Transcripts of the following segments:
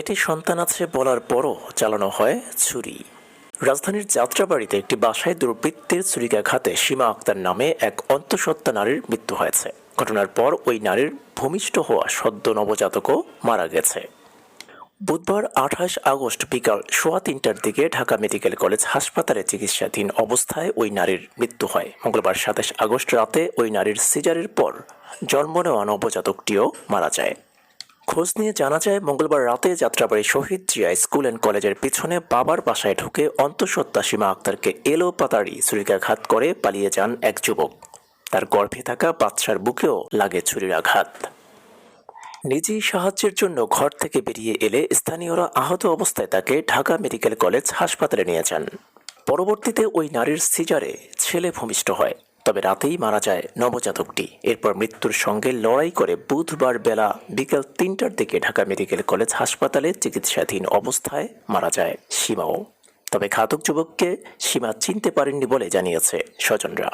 পেটে সন্তান আছে বলার পরও চালানো হয় ছুরি। রাজধানীর যাত্রাবাড়িতে একটি বাসায় দুর্বৃত্তের ছুরিকাঘাতে সীমা আক্তার নামে এক অন্তঃসত্ত্বা নারীর মৃত্যু হয়েছে। ঘটনার পর ওই নারীর ভূমিষ্ঠ হওয়া সদ্য নবজাতকও মারা গেছে। বুধবার আঠাশ আগস্ট বিকাল সোয়া তিনটার দিকে ঢাকা মেডিকেল কলেজ হাসপাতালে চিকিৎসাধীন অবস্থায় ওই নারীর মৃত্যু হয়। মঙ্গলবার সাতাশ আগস্ট রাতে ওই নারীর সিজারের পর জন্ম নেওয়া নবজাতকটিও মারা যায়। খোঁজ নিয়ে জানা যায়, মঙ্গলবার রাতে যাত্রাবাড়ি শহীদ জিয়া স্কুল অ্যান্ড কলেজের পিছনে বাবার বাসায় ঢুকে অন্তঃসত্ত্বা সীমা আক্তারকে এলো পাতাড়ি ছুরিকাঘাত করে পালিয়ে যান এক যুবক। তার গর্ভে থাকা বাচ্চার বুকেও লাগে ছুরির আঘাত নিজেই সাহায্যের জন্য ঘর থেকে বেরিয়ে এলে স্থানীয়রা আহত অবস্থায় তাকে ঢাকা মেডিকেল কলেজ হাসপাতালে নিয়ে যান। পরবর্তীতে ওই নারীর সিজারে ছেলে ভূমিষ্ঠ হয়। তবে রাতেই মারা যায় নবজাতকটি। এরপর মৃত্যুর সঙ্গে লড়াই করে বুধবার বেলা বিকেল তিনটার দিকে ঢাকা মেডিকেল কলেজ হাসপাতালে চিকিৎসাধীন অবস্থায় মারা যায় সীমাও। তবে ঘাতক যুবককে সীমা চিনতে পারেননি বলে জানিয়েছে স্বজনরা।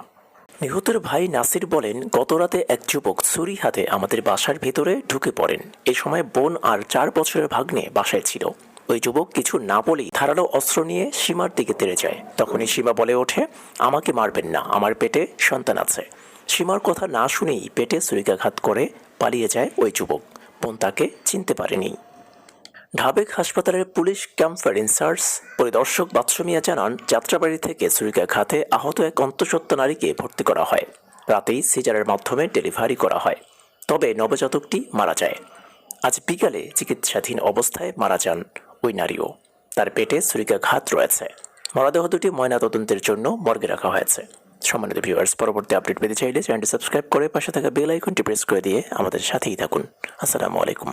নিহতের ভাই নাসির বলেন, গতরাতে এক যুবক ছুরি হাতে আমাদের বাসার ভেতরে ঢুকে পড়েন। এ সময় বোন আর চার বছরের ভাগ্নে বাসায় ছিল। ওই যুবক কিছু না বলেই ধারালো অস্ত্র নিয়ে সীমার দিকে তেড়ে যায়। তখনই সীমা বলে ওঠে, আমাকে মারবেন না, আমার পেটে সন্তান আছে। সীমার কথা না শুনেই পেটে ছুরিকাঘাত করে পালিয়ে যায় ওই যুবক। বোন তাকে চিনতে পারেনি। ঢাবেক হাসপাতালের পুলিশ ক্যাম্পের ইনচার্জ পরিদর্শক বাদশু মিয়া জানান, যাত্রাবাড়ি থেকে ছুরিকাঘাতে আহত এক অন্তঃসত্ত্বা নারীকে ভর্তি করা হয়। রাতেই সিজারের মাধ্যমে ডেলিভারি করা হয়। তবে নবজাতকটি মারা যায়। আজ বিকালে চিকিৎসাধীন অবস্থায় মারা যান ওই নারীও। তার পেটে ছুরিকাঘাত রয়েছে। মরদেহ দুটি ময়না তদন্তের জন্য মর্গে রাখা হয়েছে। সম্মানিত ভিউয়ার্স পরবর্তী আপডেট পেতে চাইলে চ্যানেলটি সাবস্ক্রাইব করে পাশে থাকা বেল আইকনটি প্রেস করে দিয়ে আমাদের সাথেই থাকুন। আসসালামু আলাইকুম।